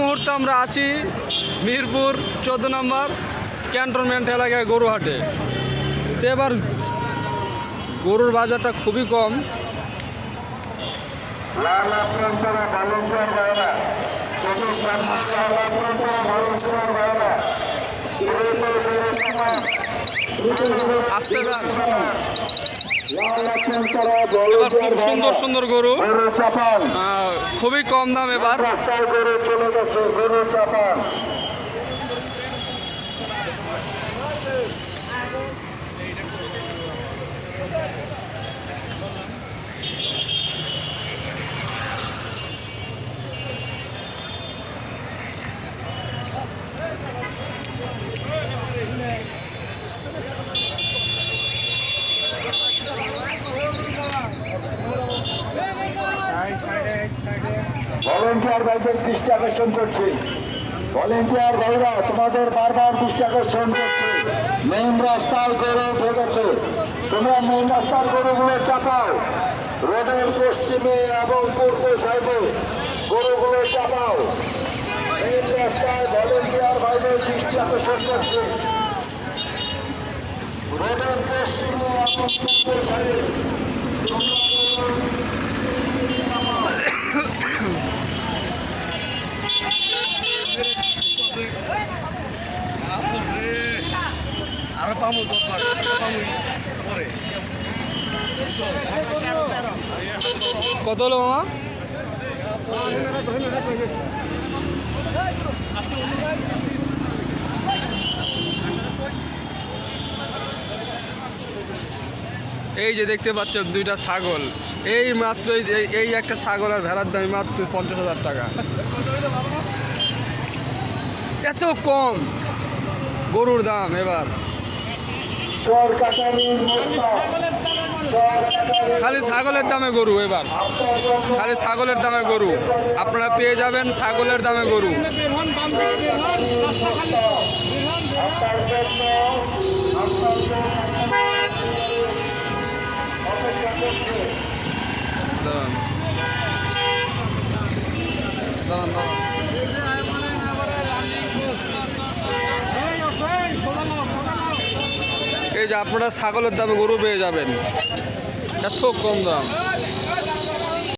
মুহূর্তে আমরা আছি মিরপুর চোদ্দ নম্বর ক্যান্টনমেন্ট এলাকায় গরুহাটে তো এবার গরুর বাজারটা খুবই কম আসতে এবার খুব সুন্দর সুন্দর গরু। খুবই কম দাম এবার। ভলেন্টিয়ার ভাইদের দৃষ্টি আকর্ষণ করছি। ভলেন্টিয়ার ভাইরা, তোমাদের বারবার দৃষ্টি আকর্ষণ করছে। মেইন রাস্তায় গরু ঢেকেছে তোমরা মেইন রাস্তার গরুগুলো চাপাও। রোডের পশ্চিমে এবং পূর্ব সাইডে গরুগুলো চাপাও। মেইন রাস্তায় ভলেন্টিয়ার ভাইদের দৃষ্টি আকর্ষণ করছে। রোডের পশ্চিমে এবং পূর্ব কত হলো মামা? এই যে দেখতে পাচ্ছ, দুইটা ছাগল। এই মাত্র এই একটা ছাগল আর ভেড়ার দাম মাত্র পঞ্চাশ হাজার টাকা। এত কম। গরুর দাম এবার। খালি ছাগলের দামে গরু এবার। খালি ছাগলের দামে গরু। আপনারা পেয়ে যাবেন ছাগলের দামে গরু। আপনারা ছাগলের দামে গরু পেয়ে যাবেন। এত কম দাম।